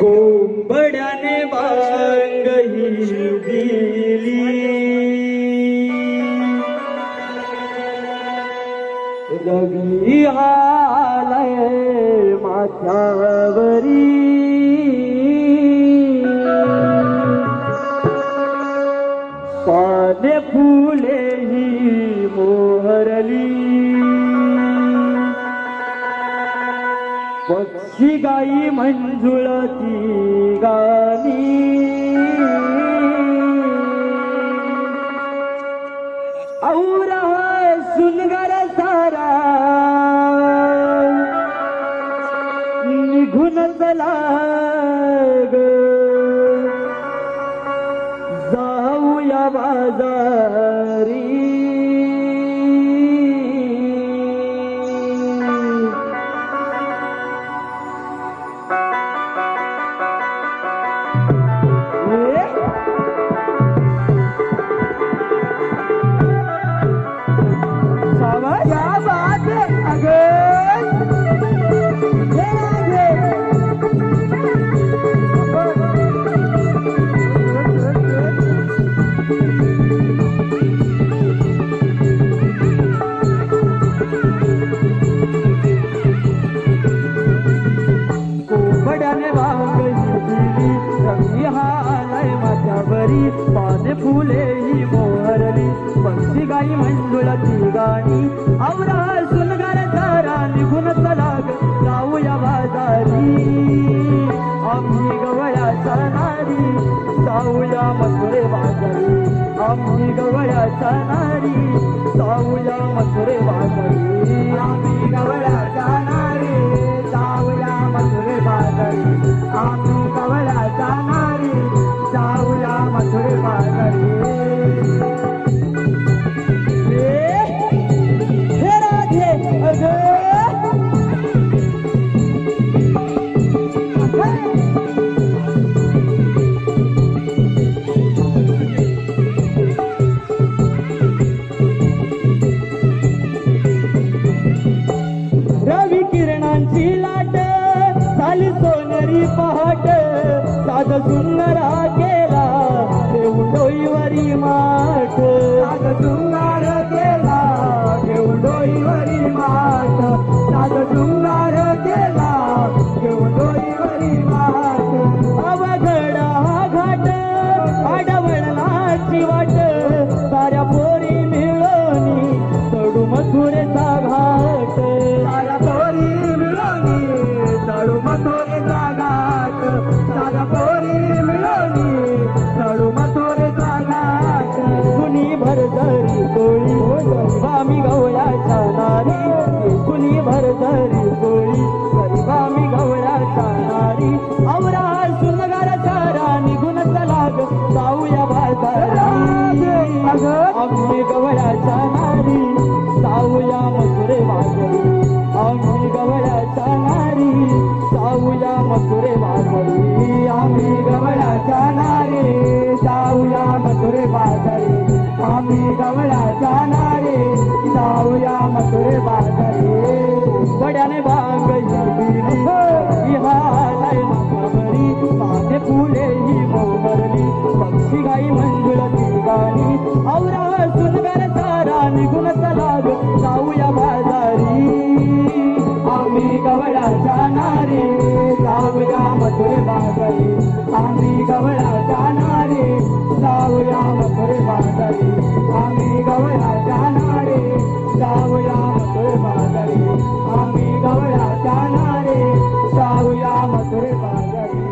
कोंबड्याने बांगही दिली रवी आलय माथ्यावरी पक्षी गाई मंजुळती गाणी औरा सुनगर सारा. निघून चला जाऊया मथुरे वाघरी. आम्ही गवळ्याच्या नारी. जाऊया मथुरे वाघरी. आम्ही गवळ्याच्या नारी. जाऊया मथुरे वाघरी. आम्ही गवळ्याच्या नारी. जाऊया मथुरे वाघरी. पहाट साध सुंदरा केला देऊन डोईवरी माठ. साध सुंदर केला देऊन डोईवरी माठ. साध सुंदर केला देऊन डोईवरी माठ. अवघडा घाट आडवळणाची वाट. कुणी भरधरी कोळी. बामी गवळ्याच्या नारी. कुणी भरधरी कोळी. बामी गवळ्याच्या नारी. औरा आम्ही गवळा जाणारे. जाऊया मथुरे बाजारे वड्याने भांग शिरली हालाय बरी माझे फुले ही मोबरली पक्षी गाई मंजुळ गाणी औरा सुनगर सारा निघून चला जाऊया बाजारी. आम्ही गवळा जाणारे. जाऊया मथुरे बाजारी आम्ही गवळा जाणारे. सावळा मकर बाजारी आम्ही गवळा जाणारे सावळा मकर बाजारी आम्ही गवळा जाणारे सावळा मकर बाजारी